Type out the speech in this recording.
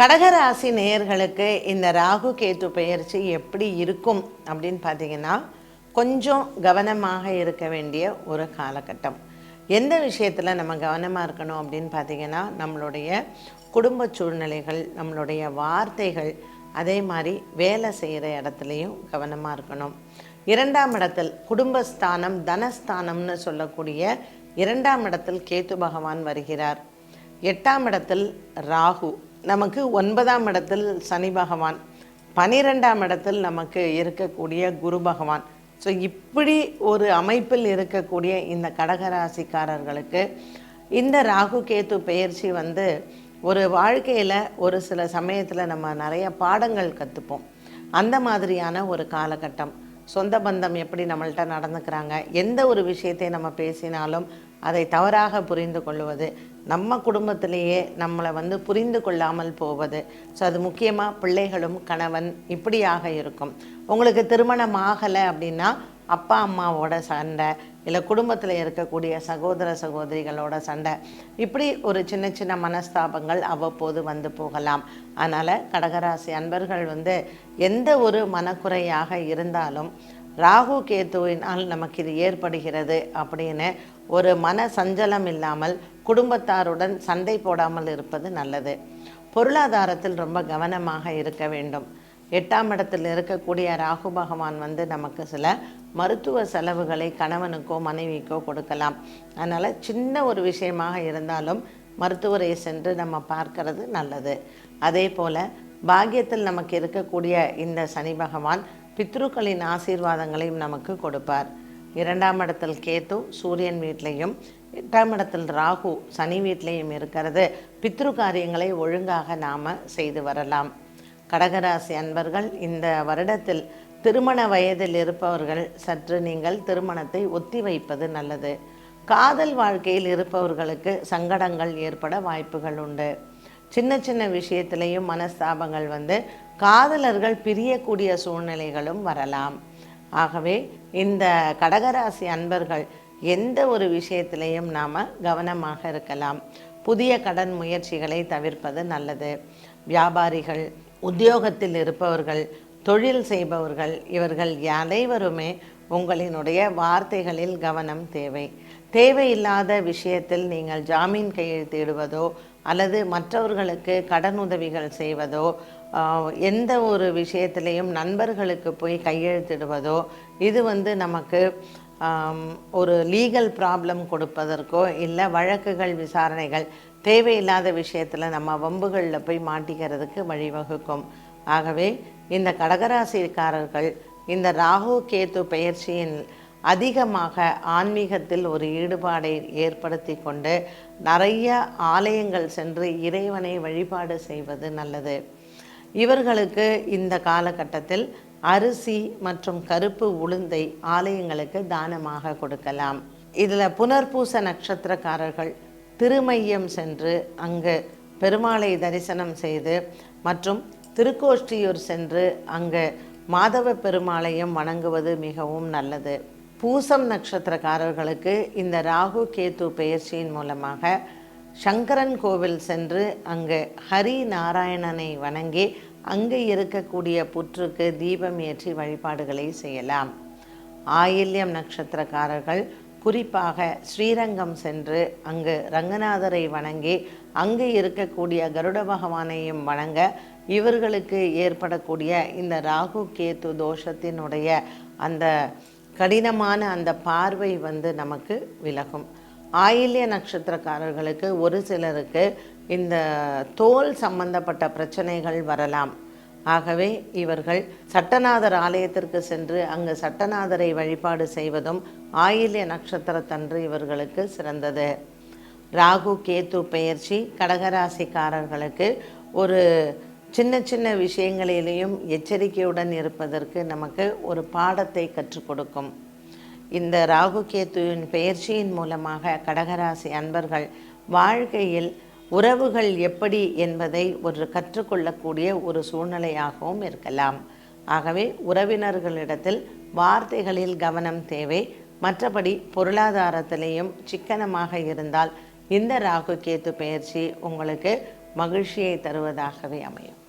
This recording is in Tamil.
கடகராசி நேயர்களுக்கு இந்த ராகு கேத்து பெயர்ச்சி எப்படி இருக்கும் அப்படின்னு பார்த்தீங்கன்னா கொஞ்சம் கவனமாக இருக்க வேண்டிய ஒரு காலகட்டம். எந்த விஷயத்தில் நம்ம கவனமாக இருக்கணும் அப்படின்னு பார்த்தீங்கன்னா நம்மளுடைய குடும்ப சூழ்நிலைகள் நம்மளுடைய வார்த்தைகள் அதே மாதிரி வேலை செய்கிற இடத்துலையும் கவனமாக இருக்கணும். இரண்டாம் இடத்தில் குடும்பஸ்தானம் தனஸ்தானம்னு சொல்லக்கூடிய இரண்டாம் இடத்தில் கேத்து பகவான் வருகிறார். எட்டாம் இடத்தில் ராகு. நமக்கு ஒன்பதாம் இடத்தில் சனி பகவான் பனிரெண்டாம் இடத்தில் நமக்கு இருக்கக்கூடிய குரு பகவான். ஸோ இப்படி ஒரு அமைப்பில் இருக்கக்கூடிய இந்த கடகராசிக்காரர்களுக்கு இந்த ராகு கேத்து பெயர்ச்சி வந்து ஒரு வாழ்க்கையில் ஒரு சில சமயத்தில் நம்ம நிறைய பாடங்கள் கற்றுப்போம் அந்த மாதிரியான ஒரு காலகட்டம். சொந்த பந்தம் எப்படி நம்மள்ட்ட நடந்துக்கிறாங்க எந்த ஒரு விஷயத்தை நம்ம பேசினாலும் அதை தவறாக புரிந்து கொள்வது நம்ம குடும்பத்திலேயே நம்மளை வந்து புரிந்து கொள்ளாமல் போவது. ஸோ அது முக்கியமாக பிள்ளைகளும் கணவன் இப்படியாக இருக்கும். உங்களுக்கு திருமணம் ஆகலை அப்படின்னா அப்பா அம்மாவோட சண்டை இல்லை குடும்பத்தில் இருக்கக்கூடிய சகோதர சகோதரிகளோட சண்டை இப்படி ஒரு சின்ன சின்ன மனஸ்தாபங்கள் அவ்வப்போது வந்து போகலாம். அதனால் கடகராசி அன்பர்கள் வந்து எந்த ஒரு மனக்குறையாக இருந்தாலும் ராகு கேத்துவினால் நமக்கு இது ஏற்படுகிறது அப்படின்னு ஒரு மன சஞ்சலம் இல்லாமல் குடும்பத்தாருடன் சண்டை போடாமல் இருப்பது நல்லது. பொருளாதாரத்தில் ரொம்ப கவனமாக இருக்க வேண்டும். எட்டாம் இடத்தில் இருக்கக்கூடிய ராகு பகவான் வந்து நமக்கு சில மருத்துவ செலவுகளை கணவனுக்கோ மனைவிக்கோ கொடுக்கலாம். அதனால் சின்ன ஒரு விஷயமாக இருந்தாலும் மருத்துவரை சென்று நம்ம பார்க்கறது நல்லது. அதே போல் பாக்கியத்தில் நமக்கு இருக்கக்கூடிய இந்த சனி பகவான் பித்ருக்களின் ஆசீர்வாதங்களையும் நமக்கு கொடுப்பார். இரண்டாம் இடத்தில் கேத்து சூரியன் வீட்லேயும் எட்டாம் இடத்தில் ராகு சனி வீட்லேயும் இருக்கிறது. பித்ரு காரியங்களை ஒழுங்காக நாம் செய்து வரலாம். கடகராசி அன்பர்கள் இந்த வருடத்தில் திருமண வயதில் இருப்பவர்கள் சற்று நீங்கள் திருமணத்தை ஒத்தி வைப்பது நல்லது. காதல் வாழ்க்கையில் இருப்பவர்களுக்கு சங்கடங்கள் ஏற்பட வாய்ப்புகள் உண்டு. சின்ன சின்ன விஷயத்திலையும் மனஸ்தாபங்கள் வந்து காதலர்கள் பிரியக்கூடிய சூழ்நிலைகளும் வரலாம். ஆகவே இந்த கடகராசி அன்பர்கள் எந்த ஒரு விஷயத்திலையும் நாம் கவனமாக இருக்கலாம். புதிய கடன் முயற்சிகளை தவிர்ப்பது நல்லது. வியாபாரிகள் உத்தியோகத்தில் இருப்பவர்கள் தொழில் செய்பவர்கள் இவர்கள் அனைவருமே உங்களினுடைய வார்த்தைகளில் கவனம் தேவை. தேவையில்லாத விஷயத்தில் நீங்கள் ஜாமீன் கையெழுத்திடுவதோ அல்லது மற்றவர்களுக்கு கடன் உதவிகள் செய்வதோ எந்த ஒரு விஷயத்திலையும் நண்பர்களுக்கு போய் கையெழுத்திடுவதோ இது வந்து நமக்கு ஒரு லீகல் ப்ராப்ளம் கொடுப்பதற்கோ இல்லை வழக்குகள் விசாரணைகள் தேவையில்லாத விஷயத்தில் நம்ம வம்புகளில் போய் மாட்டிக்கிறதுக்கு வழிவகுக்கும். ஆகவே இந்த கடகராசிக்காரர்கள் இந்த ராகு கேத்து பெயர்ச்சியின் அதிகமாக ஆன்மீகத்தில் ஒரு ஈடுபாடை ஏற்படுத்தி கொண்டு நிறைய ஆலயங்கள் சென்று இறைவனை வழிபாடு செய்வது நல்லது. இவர்களுக்கு இந்த காலகட்டத்தில் அரிசி மற்றும் கருப்பு உளுந்தை ஆலயங்களுக்கு தானமாக கொடுக்கலாம். இதில் புனர்பூச நட்சத்திரக்காரர்கள் திருமையம் சென்று அங்கு பெருமாளை தரிசனம் செய்து மற்றும் திருக்கோஷ்டியூர் சென்று அங்கு மாதவ பெருமாளையும் வணங்குவது மிகவும் நல்லது. பூசம் நட்சத்திரக்காரர்களுக்கு இந்த ராகு கேத்து பெயர்ச்சியின் மூலமாக சங்கரன் கோவில் சென்று அங்கு ஹரி நாராயணனை வணங்கி அங்கே இருக்கக்கூடிய புற்றுக்கு தீபம் ஏற்றி வழிபாடுகளை செய்யலாம். ஆயில்யம் நட்சத்திரக்காரர்கள் குறிப்பாக ஸ்ரீரங்கம் சென்று அங்கு ரங்கநாதரை வணங்கி அங்கு இருக்கக்கூடிய கருட பகவானையும் வணங்க இவர்களுக்கு ஏற்படக்கூடிய இந்த ராகு கேத்து தோஷத்தினுடைய அந்த கடினமான அந்த பார்வை வந்து நமக்கு விலகும். ஆயில்ய நட்சத்திரக்காரர்களுக்கு ஒரு சிலருக்கு இந்த தோல் சம்பந்தப்பட்ட பிரச்சனைகள் வரலாம். ஆகவே இவர்கள் சட்டநாதர் ஆலயத்திற்கு சென்று அங்கு சட்டநாதரை வழிபாடு செய்வதும் ஆயில்ய நட்சத்திரத்தன்று இவர்களுக்கு சிறந்தது. ராகு கேத்து பெயர்ச்சி கடகராசிக்காரர்களுக்கு ஒரு சின்ன சின்ன விஷயங்களிலேயும் எச்சரிக்கையுடன் இருப்பதற்கு நமக்கு ஒரு பாடத்தை கற்றுக் கொடுக்கும். இந்த ராகு கேத்துவின் பெயர்ச்சியின் மூலமாக கடகராசி அன்பர்கள் வாழ்க்கையில் உறவுகள் எப்படி என்பதை ஒரு கற்றுக்கொள்ளக்கூடிய ஒரு சூழ்நிலையாகவும் இருக்கலாம். ஆகவே உறவினர்களிடத்தில் வார்த்தைகளில் கவனம் தேவை. மற்றபடி பொருளாதாரத்திலையும் சிக்கனமாக இருந்தால் இந்த ராகு கேத்து பெயர்ச்சி உங்களுக்கு மகிழ்ச்சியை தருவதாகவே அமையும்.